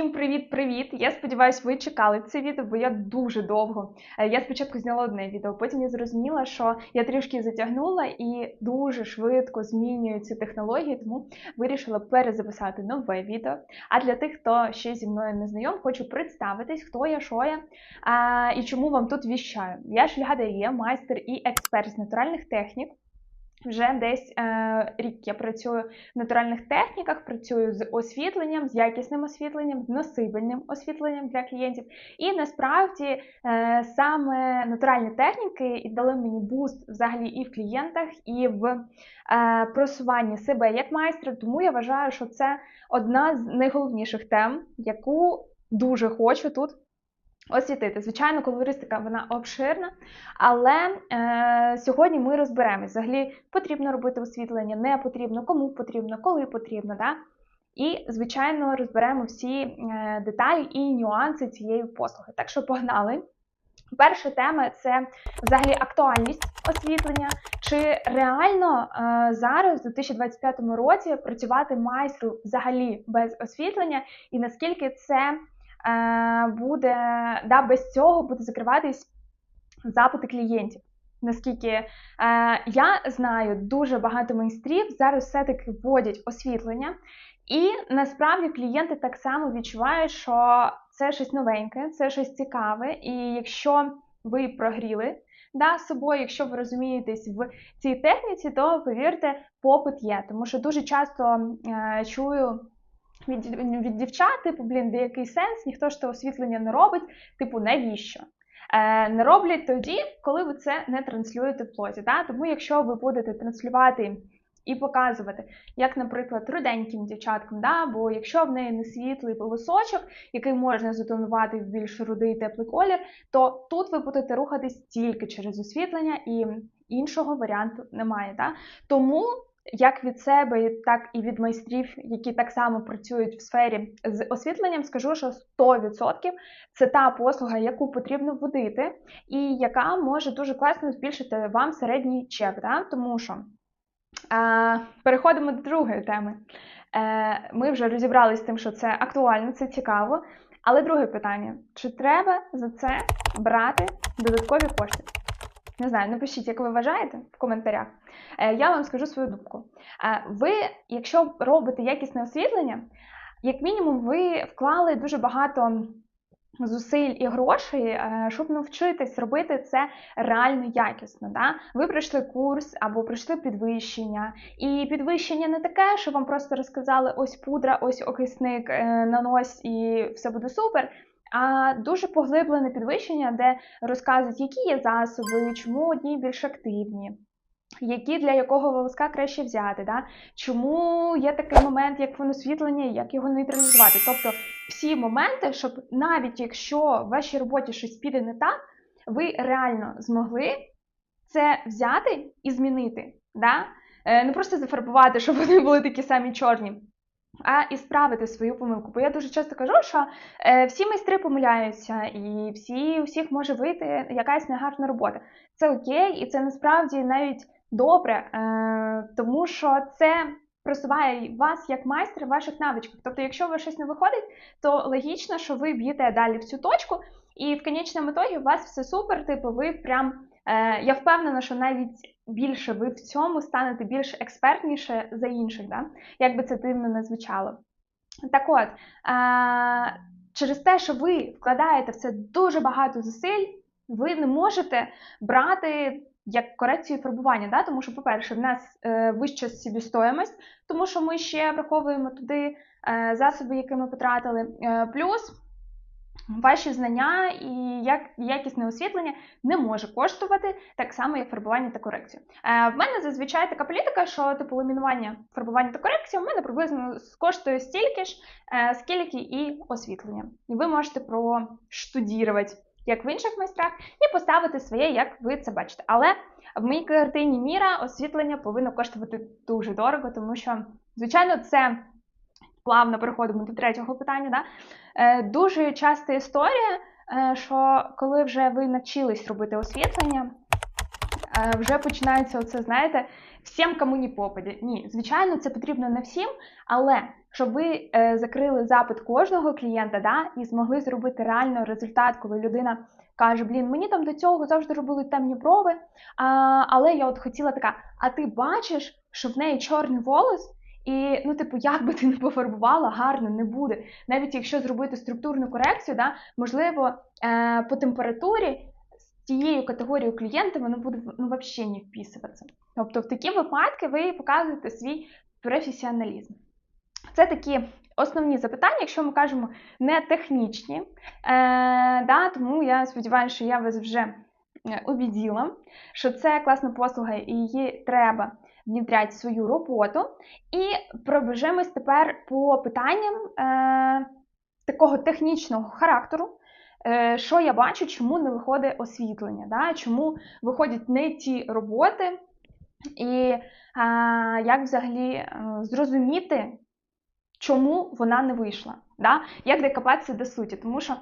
Всім привіт-привіт! Я сподіваюся, ви чекали це відео, бо я дуже довго. Е, Я спочатку зняла одне відео, потім я зрозуміла, що я трішки затягнула і дуже швидко змінюю ці технології, тому вирішила перезаписати нове відео. А для тих, хто ще зі мною не знайом, хочу представитись, хто я, що я а, і чому вам тут віщаю. Я Шульга Дар'є, майстер і експерт з натуральних технік. Вже десь е, рік я працюю в натуральних техніках, працюю з освітленням, з якісним освітленням, з носибельним освітленням для клієнтів. І насправді е, саме натуральні техніки і дали мені буст взагалі і в клієнтах, і в е, просуванні себе як майстра. Тому я вважаю, що це одна з найголовніших тем, яку дуже хочу тут освітити. Звичайно, колористика вона обширна, але е, сьогодні ми розберемось. Взагалі потрібно робити освітлення, не потрібно, кому потрібно, коли потрібно. Да? І, звичайно, розберемо всі е, деталі і нюанси цієї послуги. Так що погнали. Перша тема це взагалі актуальність освітлення. Чи реально е, зараз, у 2025 році, працювати майстру взагалі без освітлення, і наскільки це буде да, без цього буде закриватись запити клієнтів? Наскільки е, я знаю, дуже багато майстрів зараз все-таки вводять освітлення, і насправді клієнти так само відчувають, що це щось новеньке, це щось цікаве, і якщо ви прогріли да, собою, якщо ви розумієтесь в цій техніці, то повірте, попит є. Тому що дуже часто е, чую від, від дівчат, типу, блін, де який сенс, ніхто ж то освітлення не робить, типу, навіщо? Е, не роблять тоді, коли ви це не транслюєте в плоті. Да? Тому якщо ви будете транслювати і показувати, як, наприклад, руденьким дівчаткам, да? бо якщо в неї не світлий волосочок, який можна затонувати в більш рудий теплий колір, то тут ви будете рухатись тільки через освітлення і іншого варіанту немає. Да? Тому як від себе, так і від майстрів, які так само працюють в сфері з освітленням, скажу, що 100% це та послуга, яку потрібно вводити, і яка може дуже класно збільшити вам середній чек. Да? Тому що е, переходимо до другої теми. Е, Ми вже розібралися з тим, що це актуально, це цікаво. Але друге питання: чи треба за це брати додаткові кошти? Не знаю, напишіть, як ви вважаєте в коментарях. Е, Я вам скажу свою думку. Е, Ви, якщо робите якісне освітлення, як мінімум, ви вклали дуже багато зусиль і грошей, е, щоб навчитись робити це реально якісно. Да? Ви пройшли курс або пройшли підвищення. І підвищення не таке, що вам просто розказали ось пудра, ось окисник, нанось і все буде супер. А дуже поглиблене підвищення, де розказують, які є засоби, чому одні більш активні, які для якого волоска краще взяти, да? чому є такий момент, як фоносвітлення, як його нейтралізувати. Тобто всі моменти, щоб навіть якщо в вашій роботі щось піде не так, ви реально змогли це взяти і змінити. Да? Е, Не просто зафарбувати, щоб вони були такі самі чорні а і справити свою помилку. Бо я дуже часто кажу, що е, всі майстри помиляються, і всі у всіх може вийти якась негарна робота. Це окей, і це насправді навіть добре, е, тому що це просуває вас як майстра в ваших навичках. Тобто, якщо у вас щось не виходить, то логічно, що ви б'єте далі в цю точку, і в конечному ітогі у вас все супер, типу, ви прям. Е, Я впевнена, що навіть більше ви в цьому станете більш експертніше за інших, да? як би це дивно не звучало. Так от, е, через те, що ви вкладаєте в це дуже багато зусиль, ви не можете брати як корекцію фарбування, да? тому що, по-перше, в нас е, вища собівстоїмость, тому що ми ще враховуємо туди е, засоби, які ми потратили. Е, плюс Ваші знання і як якісне освітлення не може коштувати так само, як фарбування та корекція. Е, в мене зазвичай така політика, що типу ламінування фарбування та корекція в мене приблизно коштує стільки ж, е, скільки і освітлення. Ви можете проштудірувати, як в інших майстрах, і поставити своє, як ви це бачите. Але в моїй картині міра освітлення повинно коштувати дуже дорого, тому що, звичайно, це плавно переходимо до третього питання. Да? Е, Дуже часта історія, е, що коли вже ви навчились робити освітлення, е, вже починається оце, знаєте, всім, кому не попаде. Ні, звичайно, це потрібно не всім, але щоб ви е, закрили запит кожного клієнта да, і змогли зробити реально результат, коли людина каже: Блін, мені там до цього завжди робили темні брови, а, але я от хотіла така, а ти бачиш, що в неї чорний волос? І, ну, типу, як би ти не пофарбувала, гарно не буде. Навіть якщо зробити структурну корекцію, да, можливо, е, по температурі з тією категорією клієнта воно буде ну, взагалі не вписуватися. Тобто, в такі випадки ви показуєте свій професіоналізм. Це такі основні запитання, якщо ми кажемо не технічні. Е, да, Тому я сподіваюся, що я вас вже убедила, що це класна послуга і її треба внідряти в свою роботу. І пробіжимось тепер по питанням е, такого технічного характеру. Е, що я бачу, чому не виходить освітлення, да? чому виходять не ті роботи, і е, як взагалі е, зрозуміти, чому вона не вийшла. Да? Як докопатися до суті? Тому що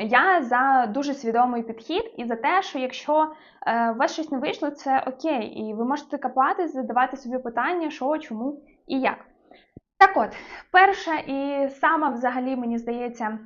я за дуже свідомий підхід і за те, що якщо е, у вас щось не вийшло, це окей, і ви можете копати, задавати собі питання, що, чому і як. Так от, перша і сама взагалі, мені здається,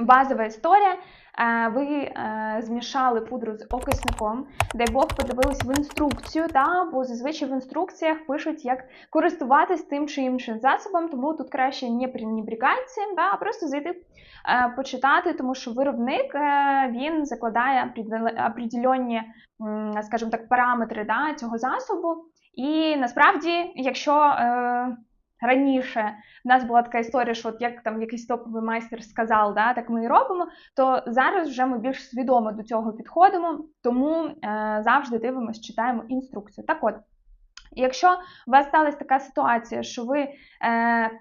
базова історія Е, ви е, змішали пудру з окисником, дай Бог подивились в інструкцію, та, бо зазвичай в інструкціях пишуть, як користуватись тим чи іншим засобом, тому тут краще не пренебрігати а просто зайти е, почитати, тому що виробник він закладає определенні, скажімо так, параметри да, цього засобу. І насправді, якщо раніше в нас була така історія, що от як там якийсь топовий майстер сказав, да, так ми і робимо, то зараз вже ми більш свідомо до цього підходимо, тому е, завжди дивимося, читаємо інструкцію. Так от. Якщо у вас сталася така ситуація, що ви е,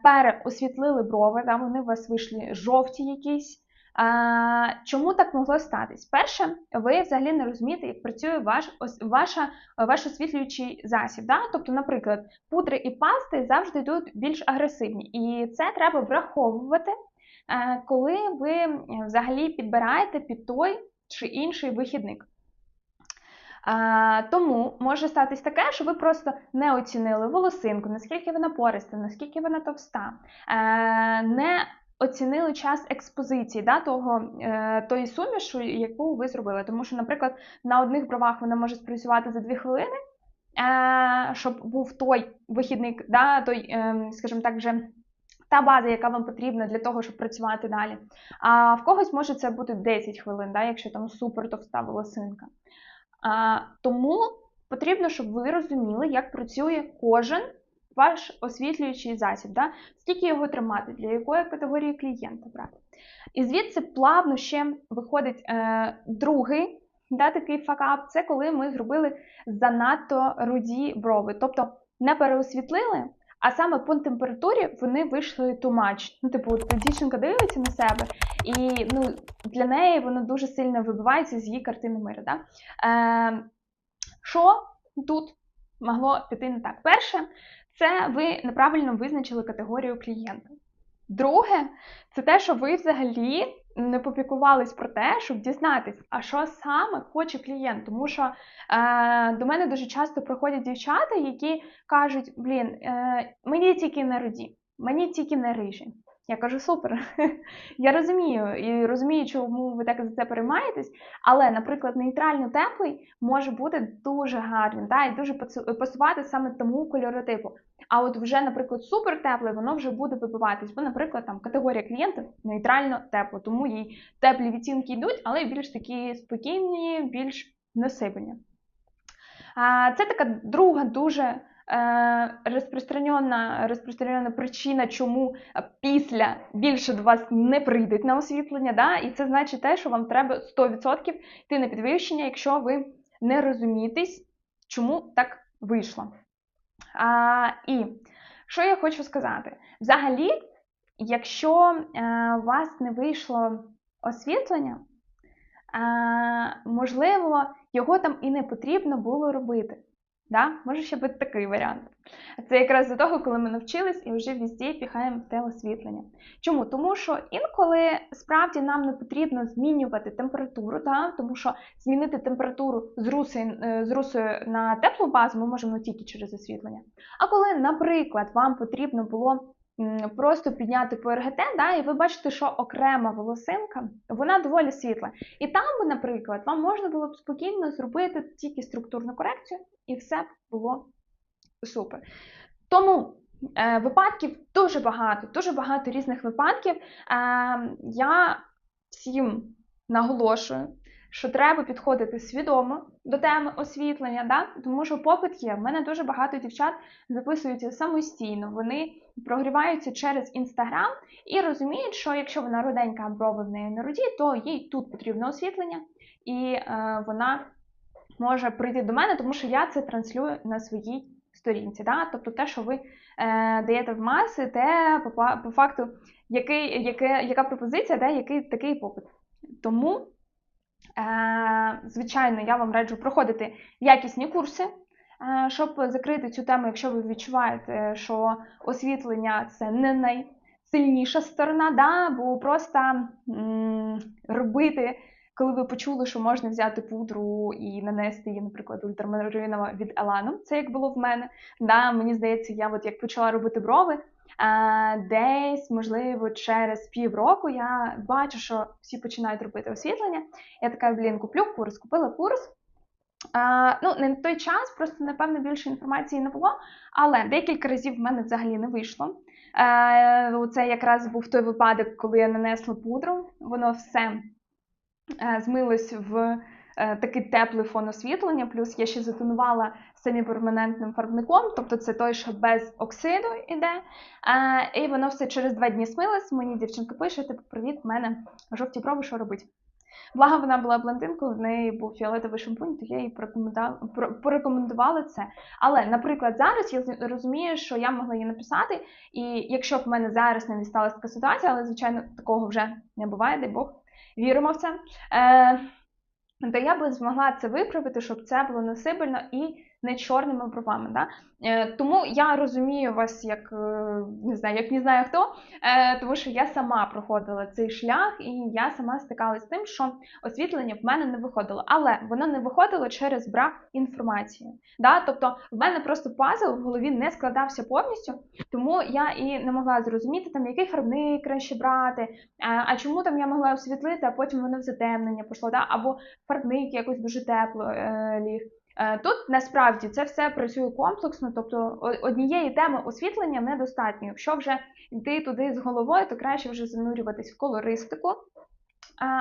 переосвітлили брови, да, вони у вас вийшли жовті якісь, Чому так могло статись? Перше, ви взагалі не розумієте, як працює ваш ваша, ваш освітлюючий засіб. Да? Тобто, наприклад, пудри і пасти завжди йдуть більш агресивні, і це треба враховувати, е, коли ви взагалі підбираєте під той чи інший вихідник. Тому може статись таке, що ви просто не оцінили волосинку, наскільки вона пориста, наскільки вона товста, е, не оцінили час експозиції да, того, е, тої сумішу, яку ви зробили. Тому що, наприклад, на одних бровах вона може спрацювати за 2 хвилини, е, щоб був той вихідник, да, той, е, скажімо так, вже. Та база, яка вам потрібна для того, щоб працювати далі. А в когось може це бути 10 хвилин, да, якщо там супер товста волосинка. А, Тому потрібно, щоб ви розуміли, як працює кожен ваш освітлюючий засіб, да? скільки його тримати, для якої категорії клієнта брати. І звідси плавно ще виходить е, другий да, такий факап, це коли ми зробили занадто руді брови. Тобто не переосвітлили, а саме по температурі вони вийшли much. Ну, типу, дівчинка дивиться на себе, і ну, для неї воно дуже сильно вибивається з її картини миру. Да? Е, Що тут могло піти не так? Перше, це ви неправильно визначили категорію клієнта. Друге, це те, що ви взагалі не попікувались про те, щоб дізнатись, а що саме хоче клієнт. Тому що е, до мене дуже часто приходять дівчата, які кажуть: блін, е, мені тільки не роді, мені тільки не рижі. Я кажу, супер. Я розумію і розумію, чому ви так за це переймаєтесь. Але, наприклад, нейтрально теплий може бути дуже гарним, да, і дуже пасувати саме тому кольоротипу. А от вже, наприклад, супер теплий, воно вже буде вибиватись. Бо, наприклад, там категорія клієнтів нейтрально тепло, тому їй теплі відтінки йдуть, але більш такі спокійні, більш насипані. Це така друга дуже. Е, розпространена розпространена причина, чому після більше до вас не прийдуть на освітлення. Да? І це значить те, що вам треба 100% йти на підвищення, якщо ви не розумієтесь, чому так вийшло. А, І що я хочу сказати? Взагалі, якщо е, у вас не вийшло освітлення, е, можливо, його там і не потрібно було робити. Да? Може ще бути такий варіант. Це якраз до того, коли ми навчились і вже везде піхаємо те освітлення. Чому? Тому що інколи справді нам не потрібно змінювати температуру, да? тому що змінити температуру з русою, е, з русою на теплу базу ми можемо тільки через освітлення. А коли, наприклад, вам потрібно було просто підняти по РГТ, да, і ви бачите, що окрема волосинка, вона доволі світла. І там, наприклад, вам можна було б спокійно зробити тільки структурну корекцію, і все було супер. Тому е, випадків дуже багато, дуже багато різних випадків. Е, я всім наголошую, що треба підходити свідомо до теми освітлення, да? тому що попит є. В мене дуже багато дівчат записуються самостійно. Вони прогріваються через інстаграм і розуміють, що якщо вона руденька брови в неї не руді, то їй тут потрібно освітлення, і е, вона може прийти до мене, тому що я це транслюю на своїй сторінці. Да? Тобто те, що ви е, даєте в маси, те по, по факту, який, яке, яка пропозиція, да? який такий попит. Тому, звичайно, я вам раджу проходити якісні курси, е, щоб закрити цю тему, якщо ви відчуваєте, що освітлення це не найсильніша сторона, да? бо просто робити коли ви почули, що можна взяти пудру і нанести її, наприклад, ультрамаринова від Елану, це як було в мене. Да, мені здається, я от як почала робити брови, десь, можливо, через півроку я бачу, що всі починають робити освітлення. Я така, блін, куплю курс, купила курс. А, ну, не на той час, просто, напевно, більше інформації не було, але декілька разів в мене взагалі не вийшло. Е, це якраз був той випадок, коли я нанесла пудру, воно все е, змилось в е, такий теплий фон освітлення, плюс я ще затонувала семіперманентним фарбником, тобто це той, що без оксиду іде. Е, і воно все через два дні смилось. Мені дівчинка пише, типу, привіт, в мене жовті брови, що робить? Благо, вона була блондинкою, в неї був фіолетовий шампунь, то я їй порекомендувала, це. Але, наприклад, зараз я розумію, що я могла їй написати, і якщо б в мене зараз не сталася така ситуація, але звичайно такого вже не буває, дай Бог, віримо в це. Е, то я би змогла це виправити, щоб це було насибельно і не чорними бровами. Да? Е, тому я розумію вас як е, не знаю, як не знаю хто, е, тому що я сама проходила цей шлях, і я сама стикалася з тим, що освітлення в мене не виходило. Але воно не виходило через брак інформації. Да? Тобто в мене просто пазл в голові не складався повністю, тому я і не могла зрозуміти, там, який фарбник краще брати, е, а чому там я могла освітлити, а потім воно в затемнення пішло, да? або фарбник якось дуже тепло е, ліг. Е, Тут насправді це все працює комплексно, тобто однієї теми освітлення недостатньо. Якщо вже йти туди з головою, то краще вже занурюватись в колористику.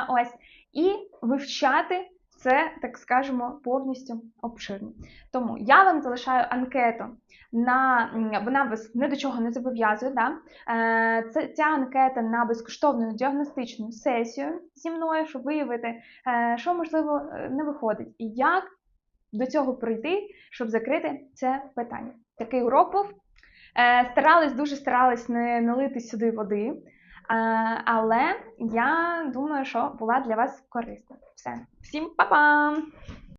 Ось, і вивчати це, так скажемо, повністю обширно. Тому я вам залишаю анкету на вона вас ні до чого не зобов'язує. Да? Е, Це ця анкета на безкоштовну діагностичну сесію зі мною, щоб виявити, е, що можливо е, не виходить, і як до цього прийти, щоб закрити це питання. Такий урок був. Е, Старались, дуже старались не налити сюди води, е, але я думаю, що була для вас корисна. Все, всім па-па!